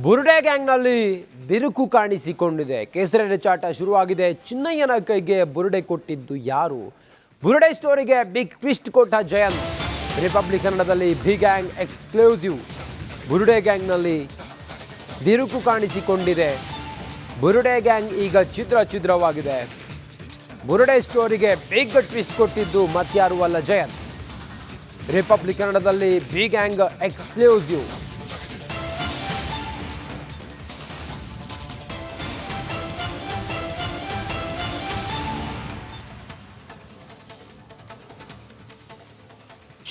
ಬುರುಡೆ ಗ್ಯಾಂಗ್ನಲ್ಲಿ ಬಿರುಕು ಕಾಣಿಸಿಕೊಂಡಿದೆ. ಕೇಸರಿ ಚಾಟ ಶುರುವಾಗಿದೆ. ಚಿನ್ನಯ್ಯನ ಕೈಗೆ ಬುರುಡೆ ಕೊಟ್ಟಿದ್ದು ಯಾರು? ಬುರುಡೆ ಸ್ಟೋರಿಗೆ ಬಿಗ್ ಟ್ವಿಸ್ಟ್ ಕೊಟ್ಟ ಜಯಂತ್. ರಿಪಬ್ಲಿಕ್ ಕನ್ನಡದಲ್ಲಿ ಬಿ ಗ್ಯಾಂಗ್ ಎಕ್ಸ್ಕ್ಲೂಸಿವ್. ಬುರುಡೆ ಗ್ಯಾಂಗ್ನಲ್ಲಿ ಬಿರುಕು ಕಾಣಿಸಿಕೊಂಡಿದೆ. ಬುರುಡೆ ಗ್ಯಾಂಗ್ ಈಗ ಚಿತ್ರ ಚಿತ್ರವಾಗಿದೆ ಬುರುಡೆ ಸ್ಟೋರಿಗೆ ಬಿಗ್ ಟ್ವಿಸ್ಟ್ ಕೊಟ್ಟಿದ್ದು ಮತ್ಯಾರು ಅಲ್ಲ ಜಯಂತ್. ರಿಪಬ್ಲಿಕ್ ಕನ್ನಡದಲ್ಲಿ ಬಿ ಗ್ಯಾಂಗ್ ಎಕ್ಸ್ಕ್ಲೂಸಿವ್.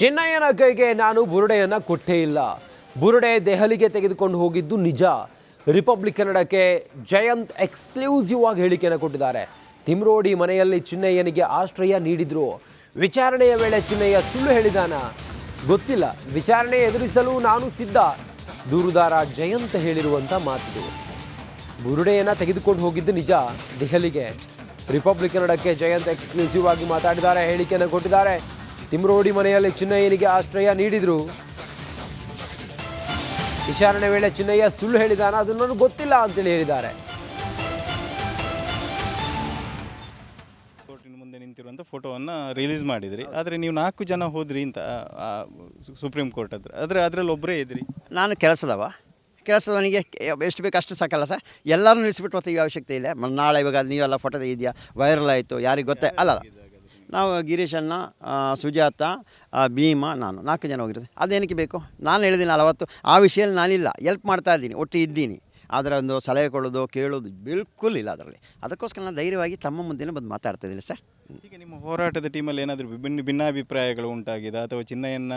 ಚಿನ್ನಯ್ಯನ ಕೈಗೆ ನಾನು ಬುರುಡೆಯನ್ನು ಕೊಟ್ಟೇ ಇಲ್ಲ. ಬುರುಡೆ ದೆಹಲಿಗೆ ತೆಗೆದುಕೊಂಡು ಹೋಗಿದ್ದು ನಿಜ. ರಿಪಬ್ಲಿಕ್ ಕನ್ನಡಕ್ಕೆ ಜಯಂತ್ ಎಕ್ಸ್ಕ್ಲೂಸಿವ್ ಆಗಿ ಹೇಳಿಕೆಯನ್ನು ಕೊಟ್ಟಿದ್ದಾರೆ. ತಿಮ್ರೋಡಿ ಮನೆಯಲ್ಲಿ ಚಿನ್ನಯ್ಯನಿಗೆ ಆಶ್ರಯ ನೀಡಿದ್ರು. ವಿಚಾರಣೆಯ ವೇಳೆ ಚಿನ್ನಯ್ಯ ಸುಳ್ಳು ಹೇಳಿದಾನ? ಗೊತ್ತಿಲ್ಲ. ವಿಚಾರಣೆ ಎದುರಿಸಲು ನಾನು ಸಿದ್ಧ. ದೂರುದಾರ ಜಯಂತ್ ಹೇಳಿರುವಂತ ಮಾತಿದು. ಬುರುಡೆಯನ್ನು ತೆಗೆದುಕೊಂಡು ಹೋಗಿದ್ದು ನಿಜ. ದೆಹಲಿಗೆ. ರಿಪಬ್ಲಿಕ್ ಕನ್ನಡಕ್ಕೆ ಜಯಂತ್ ಎಕ್ಸ್ಕ್ಲೂಸಿವ್ ಆಗಿ ಮಾತಾಡಿದ್ದಾರೆ, ಹೇಳಿಕೆಯನ್ನು ಕೊಟ್ಟಿದ್ದಾರೆ. ತಿಮ್ರೋಡಿ ಮನೆಯಲ್ಲಿ ಚಿನ್ನಯ್ಯನಿಗೆ ಆಶ್ರಯ ನೀಡಿದ್ರು. ವಿಚಾರಣೆ ವೇಳೆ ಚಿನ್ನಯ್ಯ ಸುಳ್ಳು ಹೇಳಿದಾನ ಅದು ನನಗೆ ಗೊತ್ತಿಲ್ಲ ಅಂತೇಳಿ ಹೇಳಿದ್ದಾರೆ. ಕೋರ್ಟಿನ ಮುಂದೆ ನಿಂತಿರುವಂಥ ಫೋಟೋವನ್ನು ರಿಲೀಸ್ ಮಾಡಿದ್ರಿ. ಆದರೆ ನೀವು ನಾಲ್ಕು ಜನ ಹೋದ್ರಿ ಅಂತ ಸು- ಸುಪ್ರೀಂ ಕೋರ್ಟ್ ಹತ್ರ. ಆದರೆ ಅದರಲ್ಲಿ ಒಬ್ಬರೇ ಇದ್ರಿ. ನಾನು ಕೆಲಸದವ. ಕೆಲಸದವನಿಗೆ ಎಷ್ಟು ಬೇಕು ಅಷ್ಟು ಸಾಕಲ್ಲ ಸರ್. ಎಲ್ಲರೂ ನಿಲ್ಲಿಸ್ಬಿಟ್ಟು ಈ ಅವಶ್ಯಕತೆ ಇಲ್ಲ. ಮ- ನಾಳೆ ಇವಾಗ ನೀವೆಲ್ಲ ಫೋಟೋ ತೆಗಿದ್ಯಾ ವೈರಲ್ ಆಯಿತು ಯಾರಿಗೆ ಗೊತ್ತೇ? ಅಲ್ಲ ಅಲ್ಲ. ನಾವು ಗಿರೀಶಣ್ಣ ಸುಜಾತ ಭೀಮ, ನಾನು ನಾಲ್ಕು ಜನ ಹೋಗಿರೋದು. ಅದೇನಕ್ಕೆ ಬೇಕು? ನಾನು ಹೇಳಿದ್ದೀನಿ ಅವತ್ತು, ಆ ವಿಷಯದಲ್ಲಿ ನಾನಿಲ್ಲ. ಎಲ್ಪ್ ಮಾಡ್ತಾ ಇದ್ದೀನಿ ಒಟ್ಟು ಇದ್ದೀನಿ. ಆದರೆ ಒಂದು ಸಲಹೆ ಕೊಡೋದು ಕೇಳೋದು ಬಿಲ್ಕುಲ್ ಇಲ್ಲ ಅದರಲ್ಲಿ. ಅದಕ್ಕೋಸ್ಕರ ನಾನು ಧೈರ್ಯವಾಗಿ ತಮ್ಮ ಮುಂದೆನೇ ಬಂದು ಮಾತಾಡ್ತಾ ಇದ್ದೀನಿ ಸರ್. ಈಗ ನಿಮ್ಮ ಹೋರಾಟದ ಟೀಮಲ್ಲಿ ಏನಾದರೂ ವಿಭಿನ್ನ ಭಿನ್ನಾಭಿಪ್ರಾಯಗಳು ಉಂಟಾಗಿದೆ? ಅಥವಾ ಚಿನ್ನಯನ್ನ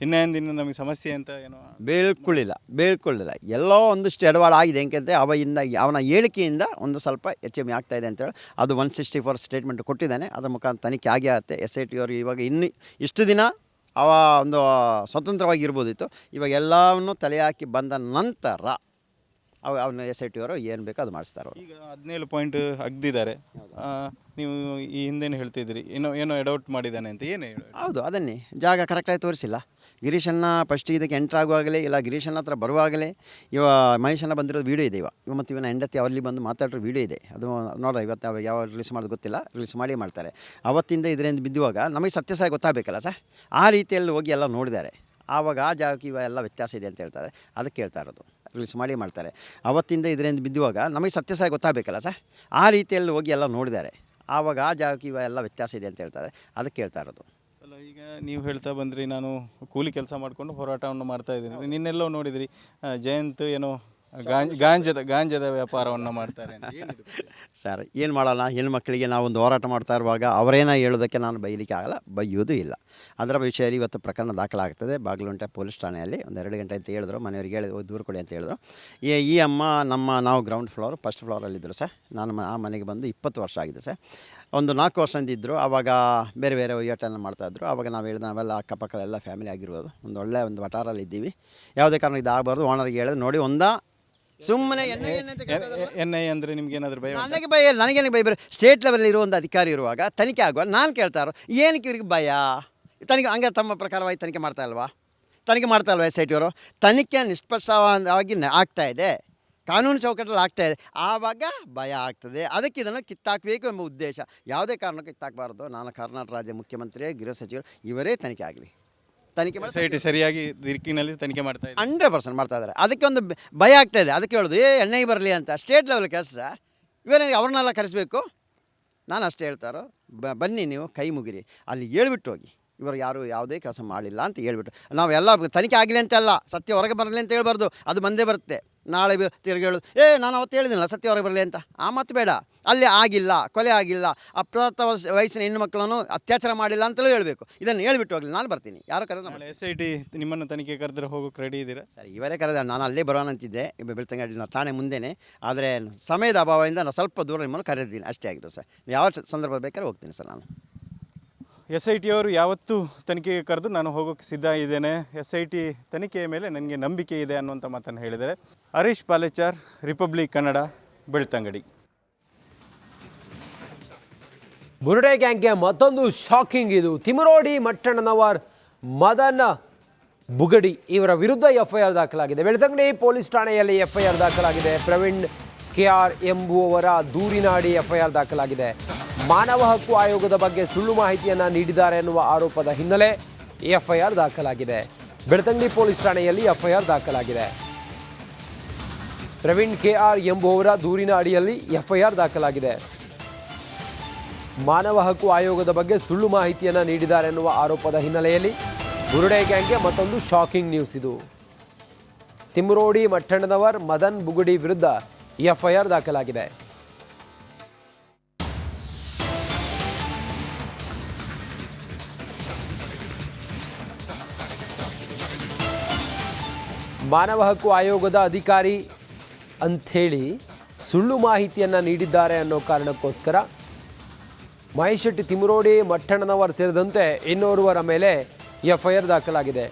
ಚಿನ್ನಯಂದಿನ ನಮಗೆ ಸಮಸ್ಯೆ ಅಂತ ಏನೋ ಬೀಳ್ಕೊಳ್ಳಿಲ್ಲ ಬೀಳ್ಕೊಳ್ಳಿಲ್ಲ ಎಲ್ಲೋ ಒಂದಿಷ್ಟು ಎಡವಾಳ ಆಗಿದೆ ಏಕೆಂದರೆ ಅವ ಇಂದ ಅವನ ಹೇಳಿಕೆಯಿಂದ ಒಂದು ಸ್ವಲ್ಪ ಹೆಚ್ಚು ಕಮ್ಮಿ ಆಗ್ತಾ ಇದೆ ಅಂತೇಳಿ ಅದು ಒನ್ ಸಿಕ್ಸ್ಟಿ ಫೋರ್ ಸ್ಟೇಟ್ಮೆಂಟ್ ಕೊಟ್ಟಿದ್ದಾನೆ. ಅದರ ಮುಖಾಂತರ ತನಿಖೆ ಆಗೇ ಆಗುತ್ತೆ. ಎಸ್ ಐ ಟಿ ಅವರು ಇವಾಗ ಇನ್ನು ಇಷ್ಟು ದಿನ ಅವ ಒಂದು ಸ್ವತಂತ್ರವಾಗಿ ಇರ್ಬೋದಿತ್ತು ಇವಾಗ ಎಲ್ಲವನ್ನು ತಲೆ ಹಾಕಿ ಬಂದ ನಂತರ ಅವ ಅವನ ಎಸ್ ಐ ಟಿ ಅವರು ಏನು ಬೇಕೋ ಅದು ಮಾಡಿಸ್ತಾರೆ ಅವರು. ಈಗ ಹದಿನೇಳು ಪಾಯಿಂಟ್ ಅಗ್ದಿದ್ದಾರೆ. ಆ, ನೀವು ಈ ಹಿಂದೇನು ಹೇಳ್ತಿದ್ರಿ? ಏನೋ ಏನೋ ಎಡೌಟ್ ಮಾಡಿದ್ದಾನೆ ಅಂತ ಏನು ಹೌದು ಅದನ್ನೇ. ಜಾಗ ಕರೆಕ್ಟಾಗಿ ತೋರಿಸಿಲ್ಲ. ಗಿರೀಶನ್ನ ಫಸ್ಟ್ ಇದಕ್ಕೆ ಎಂಟ್ರ್ ಆಗುವಾಗಲೇ ಇಲ್ಲ ಗಿರೀಶನ್ನ ಹತ್ರ ಬರುವಾಗಲೇ ಇವ ಮಹೇಶನ್ನ ಬಂದಿರೋದು ವೀಡಿಯೋ ಇದೆ ಇವ. ಇವ ಮತ್ತು ಇವನ ಹೆಂಡತಿ ಅವರಲ್ಲಿ ಬಂದು ಮಾತಾಡಿರೋ ವೀಡಿಯೋ ಇದೆ. ಅದು ನೋಡೋ ಇವತ್ತು ಅವಾಗ ಯಾವ ರಿಲೀಸ್ ಮಾಡೋದು ಗೊತ್ತಿಲ್ಲ. ರಿಲೀಸ್ ಮಾಡಿ ಮಾಡ್ತಾರೆ. ಅವತ್ತಿಂದ ಇದರಿಂದ ಬಿದ್ದುವಾಗ ನಮಗೆ ಸತ್ಯ ಸಹ ಗೊತ್ತಾಗಬೇಕಲ್ಲ ಸರ್? ಆ ರೀತಿಯಲ್ಲಿ ಹೋಗಿ ಎಲ್ಲ ನೋಡಿದ್ದಾರೆ. ಆವಾಗ ಆ ಜಾಗಕ್ಕೆ ಇವ ಎಲ್ಲ ವ್ಯತ್ಯಾಸ ಇದೆ ಅಂತ ಹೇಳ್ತಾರೆ. ಅದಕ್ಕೆ ಹೇಳ್ತಾ ಇರೋದು. ರಿಲೀಸ್ ಮಾಡಿ ಮಾಡ್ತಾರೆ. ಅವತ್ತಿಂದ ಇದರಿಂದ ಬಿದ್ದುವಾಗ ನಮಗೆ ಸತ್ಯ ಸಹ ಗೊತ್ತಾಗಬೇಕಲ್ಲ ಸರ್? ಆ ರೀತಿಯಲ್ಲಿ ಹೋಗಿ ಎಲ್ಲ ನೋಡಿದ್ದಾರೆ. ಆವಾಗ ಆ ಜಾಗಕ್ಕೆ ಎಲ್ಲ ವ್ಯತ್ಯಾಸ ಇದೆ ಅಂತ ಹೇಳ್ತಾರೆ. ಅದಕ್ಕೆ ಹೇಳ್ತಾ ಇರೋದು. ಅಲ್ಲ, ಈಗ ನೀವು ಹೇಳ್ತಾ ಬಂದ್ರಿ, ನಾನು ಕೂಲಿ ಕೆಲಸ ಮಾಡಿಕೊಂಡು ಹೋರಾಟವನ್ನು ಮಾಡ್ತಾ ಇದ್ದೀನಿ. ನಿನ್ನೆಲ್ಲೋ ನೋಡಿದ್ರಿ ಜಯಂತ್ ಏನೋ ಗಾಂಜ್, ಗಾಂಜದ ಗಾಂಜದ ವ್ಯಾಪಾರವನ್ನು ಮಾಡ್ತಾರೆ? ಸರ್, ಏನು ಮಾಡೋಣ ಹೆಣ್ಮಕ್ಳಿಗೆ ನಾವು ಒಂದು ಹೋರಾಟ ಮಾಡ್ತಾ ಇರುವಾಗ ಅವರೇನ ಹೇಳೋದಕ್ಕೆ ನಾನು ಬೈಲಿಕ್ಕೆ ಆಗಲ್ಲ, ಬೈಯೋದು ಇಲ್ಲ. ಅದರ ವಿಷಯದಲ್ಲಿ ಇವತ್ತು ಪ್ರಕರಣ ದಾಖಲಾಗ್ತದೆ. ಬಾಗಲುಂಟೆ ಪೊಲೀಸ್ ಠಾಣೆಯಲ್ಲಿ ಒಂದು ಎರಡು ಗಂಟೆ ಅಂತ ಹೇಳಿದ್ರು. ಮನೆಯವ್ರಿಗೆ ಹೇಳಿ "ಹೋಗಿ ದೂರು ಕೊಡಿ ಅಂತ ಹೇಳಿದ್ರು. ಈ ಈ ಅಮ್ಮ ನಮ್ಮ, ನಾವು ಗ್ರೌಂಡ್ ಫ್ಲೋರ್ ಫಸ್ಟ್ ಫ್ಲೋರಲ್ಲಿದ್ದರು ಸರ್. ನಾನು ಆ ಮನೆಗೆ ಬಂದು ಇಪ್ಪತ್ತು ವರ್ಷ ಆಗಿದೆ ಸರ್. ಒಂದು ನಾಲ್ಕು ವರ್ಷದಿಂದ ಇದ್ದರು ಆವಾಗ ಬೇರೆ ಬೇರೆ ಯೋಚನೆ ಮಾಡ್ತಾಯಿದ್ರು ಆವಾಗ ನಾವು ಹೇಳಿದ ನಾವೆಲ್ಲ ಅಕ್ಕಪಕ್ಕದ ಎಲ್ಲ ಫ್ಯಾಮಿಲಿ ಆಗಿರ್ಬೋದು. ಒಂದು ಒಳ್ಳೆಯ ಒಂದು ವಟಾರಲ್ಲಿ ಇದ್ದೀವಿ. ಯಾವುದೇ ಕಾರಣ ಇದಾಗಬಾರ್ದು ಓನರ್ಗೆ ಹೇಳಿದ್ರೆ ನೋಡಿ ಒಂದಾ. ಸುಮ್ಮನೆ? ಎನ್ ಐ ಅಂದರೆ ನಿಮ್ಗೆ ಏನಾದರೂ ಭಯ? ನನಗೆ ಭಯ ಇಲ್ಲ. ನನಗೇನು ಭಯ ಬೇರೆ ಸ್ಟೇಟ್ ಲೆವೆಲ್ ಇರುವ ಒಂದು ಅಧಿಕಾರಿ ಇರುವಾಗ ತನಿಖೆ ಆಗುವ. ನಾನು ಕೇಳ್ತಾರೋ ಏನಕ್ಕೆ ಇವ್ರಿಗೆ ಭಯ? ತನಿಖೆ ಹಂಗೆ ತಮ್ಮ ಪ್ರಕಾರವಾಗಿ ತನಿಖೆ ಮಾಡ್ತಾ ಇಲ್ವಾ? ತನಿಖೆ ಮಾಡ್ತಾ ಇಲ್ವಾ ಎಸ್ ಐ ಟಿ ಅವರು? ತನಿಖೆ ನಿಷ್ಪಕ್ಷವಾಗಿ ಇದೆ. ಕಾನೂನು ಚೌಕಟ್ಟಲ್ಲಿ ಆಗ್ತಾ ಇದೆ. ಆವಾಗ ಭಯ ಆಗ್ತದೆ. ಅದಕ್ಕೆ ಇದನ್ನು ಕಿತ್ತಾಕಬೇಕು ಎಂಬ ಉದ್ದೇಶ. ಯಾವುದೇ ಕಾರಣಕ್ಕೂ ಕಿತ್ತಾಕಬಾರ್ದು. ನಾನು ಕರ್ನಾಟಕ ರಾಜ್ಯ ಮುಖ್ಯಮಂತ್ರಿ ಗೃಹ ಸಚಿವರು ಇವರೇ ತನಿಖೆ ಆಗಲಿ. ತನಿಖೆ ಮಾಡಿ ಸರಿಯಾಗಿ ದಿಕ್ಕಿನಲ್ಲಿ ತನಿಖೆ ಮಾಡ್ತಾ ಇದ್ದಾರೆ. ಹಂಡ್ರೆಡ್ ಪರ್ಸೆಂಟ್ ಮಾಡ್ತಾ ಇದ್ದಾರೆ. ಅದಕ್ಕೆ ಒಂದು ಭಯ ಆಗ್ತಾ ಇದೆ. ಅದಕ್ಕೆ ಹೇಳೋದು ಏ ಎಣ್ಣೆ ಬರಲಿ ಅಂತ. ಸ್ಟೇಟ್ ಲೆವೆಲ್ ಕೆಲಸ. ಇವರೇ ಅವ್ರನ್ನೆಲ್ಲ ಕರೆಸಬೇಕು. ನಾನು ಅಷ್ಟೇ ಹೇಳ್ತಾರೋ ಬ ಬನ್ನಿ ನೀವು ಕೈ ಮುಗಿರಿ. ಅಲ್ಲಿ ಹೇಳ್ಬಿಟ್ಟು ಹೋಗಿ. ಇವರು ಯಾರು ಯಾವುದೇ ಕೆಲಸ ಮಾಡಿಲ್ಲ ಅಂತ ಹೇಳ್ಬಿಟ್ಟು. ನಾವೆಲ್ಲ ತನಿಖೆ ಆಗಲಿ ಅಂತಲ್ಲ ಸತ್ಯ ಹೊರಗೆ ಬರಲಿ ಅಂತ ಹೇಳ್ಬಾರ್ದು. ಅದು ಬಂದೇ ಬರುತ್ತೆ. ನಾಳೆ ತಿರುಗಿ ಹೇಳೋದು ಏ ನಾನು ಅವತ್ತು ಹೇಳಿದಿಲ್ಲ ಸತ್ಯ ಹೊರಗೆ ಬರಲಿ ಅಂತ. ಆ ಮತ್ತು ಬೇಡ. ಅಲ್ಲಿ ಆಗಿಲ್ಲ ಕೊಲೆ ಆಗಿಲ್ಲ ಅಪ್ರಾಪ್ತ ವಯಸ್- ವಯಸ್ಸಿನ ಹೆಣ್ಣು ಮಕ್ಕಳನ್ನು ಅತ್ಯಾಚಾರ ಮಾಡಿಲ್ಲ ಅಂತಲೂ ಹೇಳಬೇಕು. ಇದನ್ನು ಹೇಳ್ಬಿಟ್ಟು ಹೋಗಲಿ ನಾನು ಬರ್ತೀನಿ. ಯಾರು ಕರೆದ ಎಸ್ ಐ ಟಿ ನಿಮ್ಮನ್ನು ತನಿಖೆ ಕರೆದ್ರೆ ಹೋಗೋಕೆ ರೆಡಿ ಇದ್ದೀರಾ? ಸರಿ ಇವರೇ ಕರೆದ ನಾನು ಅಲ್ಲೇ ಬರೋಣ ಅಂತಿದ್ದೆ ಇಬ್ಬ ಬೆಳ್ತಂಗಡಿ ನಾನು ಠಾಣೆ ಮುಂದೆನೇ. ಆದರೆ ಸಮಯದ ಅಭಾವದಿಂದ ನಾನು ಸ್ವಲ್ಪ ದೂರ ನಿಮ್ಮನ್ನು ಕರೆದಿದ್ದೀನಿ ಅಷ್ಟೇ ಆಗಿದ್ದು ಸರ್. ಯಾವ ಸಂದರ್ಭ ಬೇಕಾದ್ರೆ ಹೋಗ್ತೀನಿ ಸರ್ ನಾನು. ಎಸ್ ಐ ಟಿ ಅವರು ಯಾವತ್ತೂ ತನಿಖೆಗೆ ಕರೆದು ನಾನು ಹೋಗೋಕ್ಕೆ ಸಿದ್ಧ ಇದ್ದೇನೆ. ಎಸ್ ಐ ಟಿ ತನಿಖೆಯ ಮೇಲೆ ನನಗೆ ನಂಬಿಕೆ ಇದೆ ಅನ್ನುವಂಥ ಮಾತನ್ನು ಹೇಳಿದರೆ ಹರೀಶ್ ಪಾಲೇಚಾರ್, ರಿಪಬ್ಲಿಕ್ ಕನ್ನಡ, ಬೆಳ್ತಂಗಡಿ. ಬುರುಡೆ ಗ್ಯಾಂಗ್ಗೆ ಮತ್ತೊಂದು ಶಾಕಿಂಗ್ ಇದು. ತಿಮರೋಡಿ ಮಟ್ಟಣ್ಣನವರ್ ಮದನ ಬುಗಡಿ ಇವರ ವಿರುದ್ಧ ಎಫ್ಐಆರ್ ದಾಖಲಾಗಿದೆ. ಬೆಳ್ತಂಗಡಿ ಪೊಲೀಸ್ ಠಾಣೆಯಲ್ಲಿ ಎಫ್ಐಆರ್ ದಾಖಲಾಗಿದೆ. ಪ್ರವೀಣ್ ಕೆ ಆರ್ ಎಂಬುವವರ ದೂರಿನಾಡಿ ಎಫ್ಐಆರ್ ದಾಖಲಾಗಿದೆ. ಮಾನವ ಹಕ್ಕು ಆಯೋಗದ ಬಗ್ಗೆ ಸುಳ್ಳು ಮಾಹಿತಿಯನ್ನು ನೀಡಿದ್ದಾರೆ ಎನ್ನುವ ಆರೋಪದ ಹಿನ್ನೆಲೆ ಎಫ್ಐಆರ್ ದಾಖಲಾಗಿದೆ. ಬೆಳ್ತಂಗಡಿ ಪೊಲೀಸ್ ಠಾಣೆಯಲ್ಲಿ ಎಫ್ಐಆರ್ ದಾಖಲಾಗಿದೆ. ಪ್ರವೀಣ್ ಕೆಆರ್ ಎಂಬುವವರ ದೂರಿನ ಅಡಿಯಲ್ಲಿ ಎಫ್ಐಆರ್ ದಾಖಲಾಗಿದೆ. ಮಾನವ ಹಕ್ಕು ಆಯೋಗದ ಬಗ್ಗೆ ಸುಳ್ಳು ಮಾಹಿತಿಯನ್ನು ನೀಡಿದ್ದಾರೆ ಎನ್ನುವ ಆರೋಪದ ಹಿನ್ನೆಲೆಯಲ್ಲಿ ಬುರುಡೆ ಗ್ಯಾಂಗ್ಗೆ ಮತ್ತೊಂದು ಶಾಕಿಂಗ್ ನ್ಯೂಸ್ ಇದು. ತಿಮ್ರೋಡಿ ಮಟ್ಟಣದವರ್ ಮದನ್ ಬುಗುಡಿ ವಿರುದ್ಧ ಎಫ್ಐಆರ್ ದಾಖಲಾಗಿದೆ. ಮಾನವ ಹಕ್ಕು ಆಯೋಗದ ಅಧಿಕಾರಿ ಅಂಥೇಳಿ ಸುಳ್ಳು ಮಾಹಿತಿಯನ್ನು ನೀಡಿದ್ದಾರೆ ಅನ್ನೋ ಕಾರಣಕ್ಕೋಸ್ಕರ ಮಹೇಶ್ ಶೆಟ್ಟಿ ತಿಮರೋಡಿ ಮಟ್ಟಣ್ಣನವರ್ ಸೇರಿದಂತೆ ಇನ್ನೋರ್ವರ ಮೇಲೆ ಎಫ್ಐಆರ್ ದಾಖಲಾಗಿದೆ.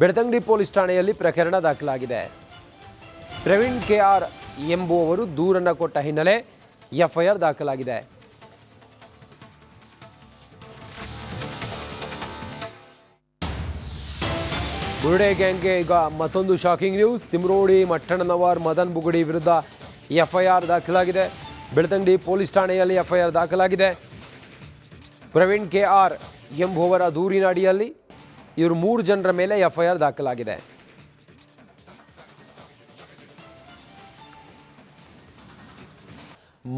ಬೆಳ್ತಂಗಡಿ ಪೊಲೀಸ್ ಠಾಣೆಯಲ್ಲಿ ಪ್ರಕರಣ ದಾಖಲಾಗಿದೆ. ಪ್ರವೀಣ್ ಕೆ ಆರ್ ಎಂಬುವವರು ದೂರನ್ನು ಕೊಟ್ಟ ಹಿನ್ನೆಲೆ ಎಫ್ಐಆರ್ ದಾಖಲಾಗಿದೆ. ಬುರುಡೆ ಗ್ಯಾಂಗ್ಗೆ ಈಗ ಮತ್ತೊಂದು ಶಾಕಿಂಗ್ ನ್ಯೂಸ್ ತಿಮ್ರೋಡಿ ಮಟ್ಟಣ್ಣನವರ್ ಮದನ್ ಬುಗುಡಿ ವಿರುದ್ಧ ಎಫ್ಐಆರ್ ದಾಖಲಾಗಿದೆ. ಬೆಳ್ತಂಗಡಿ ಪೊಲೀಸ್ ಠಾಣೆಯಲ್ಲಿ ಎಫ್ಐಆರ್ ದಾಖಲಾಗಿದೆ. ಪ್ರವೀಣ್ ಕೆ ಆರ್ ಎಂಬುವರ ದೂರಿನ ಅಡಿಯಲ್ಲಿ ಇವರು ಮೂರು ಜನರ ಮೇಲೆ ಎಫ್ಐಆರ್ ದಾಖಲಾಗಿದೆ.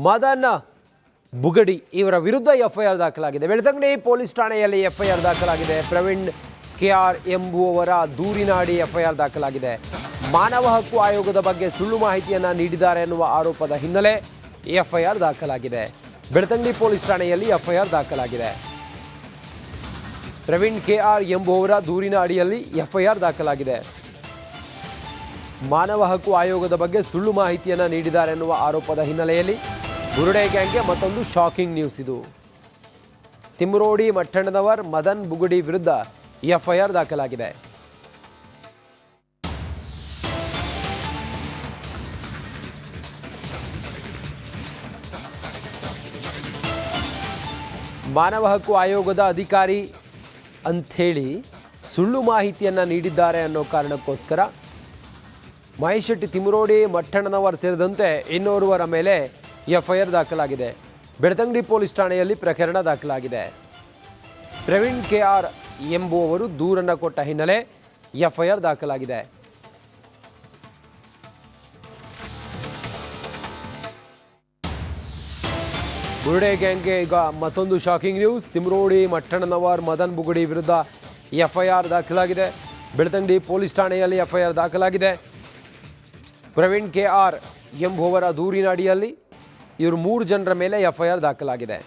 ಮದನ್ ಬುಗಡಿ ಇವರ ವಿರುದ್ಧ ಎಫ್ಐಆರ್ ದಾಖಲಾಗಿದೆ. ಬೆಳ್ತಂಗಡಿ ಪೊಲೀಸ್ ಠಾಣೆಯಲ್ಲಿ ಎಫ್ಐಆರ್ ದಾಖಲಾಗಿದೆ. ಪ್ರವೀಣ್ ಕೆ ಆರ್ ಎಂಬುವವರ ದೂರಿನ ಅಡಿ ಎಫ್ಐಆರ್ ದಾಖಲಾಗಿದೆ. ಮಾನವ ಹಕ್ಕು ಆಯೋಗದ ಬಗ್ಗೆ ಸುಳ್ಳು ಮಾಹಿತಿಯನ್ನು ನೀಡಿದ್ದಾರೆ ಎನ್ನುವ ಆರೋಪದ ಹಿನ್ನೆಲೆ ಎಫ್ಐಆರ್ ದಾಖಲಾಗಿದೆ. ಬೆಳ್ತಂಗಡಿ ಪೊಲೀಸ್ ಠಾಣೆಯಲ್ಲಿ ಎಫ್ಐಆರ್ ದಾಖಲಾಗಿದೆ. ಪ್ರವೀಣ್ ಕೆ ಆರ್ ಎಂಬುವವರ ದೂರಿನ ಅಡಿಯಲ್ಲಿ ಎಫ್ಐಆರ್ ದಾಖಲಾಗಿದೆ. ಮಾನವ ಹಕ್ಕು ಆಯೋಗದ ಬಗ್ಗೆ ಸುಳ್ಳು ಮಾಹಿತಿಯನ್ನು ನೀಡಿದ್ದಾರೆ ಎನ್ನುವ ಆರೋಪದ ಹಿನ್ನೆಲೆಯಲ್ಲಿ ಬುರುಡೆ ಗ್ಯಾಂಗ್ಗೆ ಮತ್ತೊಂದು ಶಾಕಿಂಗ್ ನ್ಯೂಸ್ ಇದು. ತಿಮ್ರೋಡಿ ಮಟ್ಟಣದವರ್ ಮದನ್ ಬುಗುಡಿ ವಿರುದ್ಧ ಎಫ್ಐಆರ್ ದಾಖಲಾಗಿದೆ. ಮಾನವ ಹಕ್ಕು ಆಯೋಗದ ಅಧಿಕಾರಿ ಅಂಥೇಳಿ ಸುಳ್ಳು ಮಾಹಿತಿಯನ್ನು ನೀಡಿದ್ದಾರೆ ಅನ್ನೋ ಕಾರಣಕ್ಕೋಸ್ಕರ ಮಹೇಶ್ ಶೆಟ್ಟಿ ತಿಮರೋಡಿ ಮಠಣ್ಣನವರ್ ಸೇರಿದಂತೆ ಇನ್ನೋರ್ವರ ಮೇಲೆ ಎಫ್ಐಆರ್ ದಾಖಲಾಗಿದೆ. ಬೆಳ್ತಂಗಡಿ ಪೊಲೀಸ್ ಠಾಣೆಯಲ್ಲಿ ಪ್ರಕರಣ ದಾಖಲಾಗಿದೆ. ಪ್ರವೀಣ್ ಕೆ ಆರ್ ಎಂಬುವವರು ದೂರನ್ನು ಕೊಟ್ಟ ಹಿನ್ನೆಲೆ ಎಫ್ಐಆರ್ ದಾಖಲಾಗಿದೆ. ಬುರುಡೆ ಗ್ಯಾಂಗ್ಗೆ ಈಗ ಮತ್ತೊಂದು ಶಾಕಿಂಗ್ ನ್ಯೂಸ್ ತಿಮ್ರೋಡಿ ಮಟ್ಟಣ್ಣನವರ್ ಮದನ್ ಬುಗುಡಿ ವಿರುದ್ಧ ಎಫ್ಐಆರ್ ದಾಖಲಾಗಿದೆ. ಬೆಳ್ತಂಡಿ ಪೊಲೀಸ್ ಠಾಣೆಯಲ್ಲಿ ಎಫ್ಐಆರ್ ದಾಖಲಾಗಿದೆ. ಪ್ರವೀಣ್ ಕೆ ಆರ್ ಎಂಬುವವರ ದೂರಿನ ಅಡಿಯಲ್ಲಿ ಇವರು ಮೂರು ಜನರ ಮೇಲೆ ಎಫ್ಐಆರ್ ದಾಖಲಾಗಿದೆ.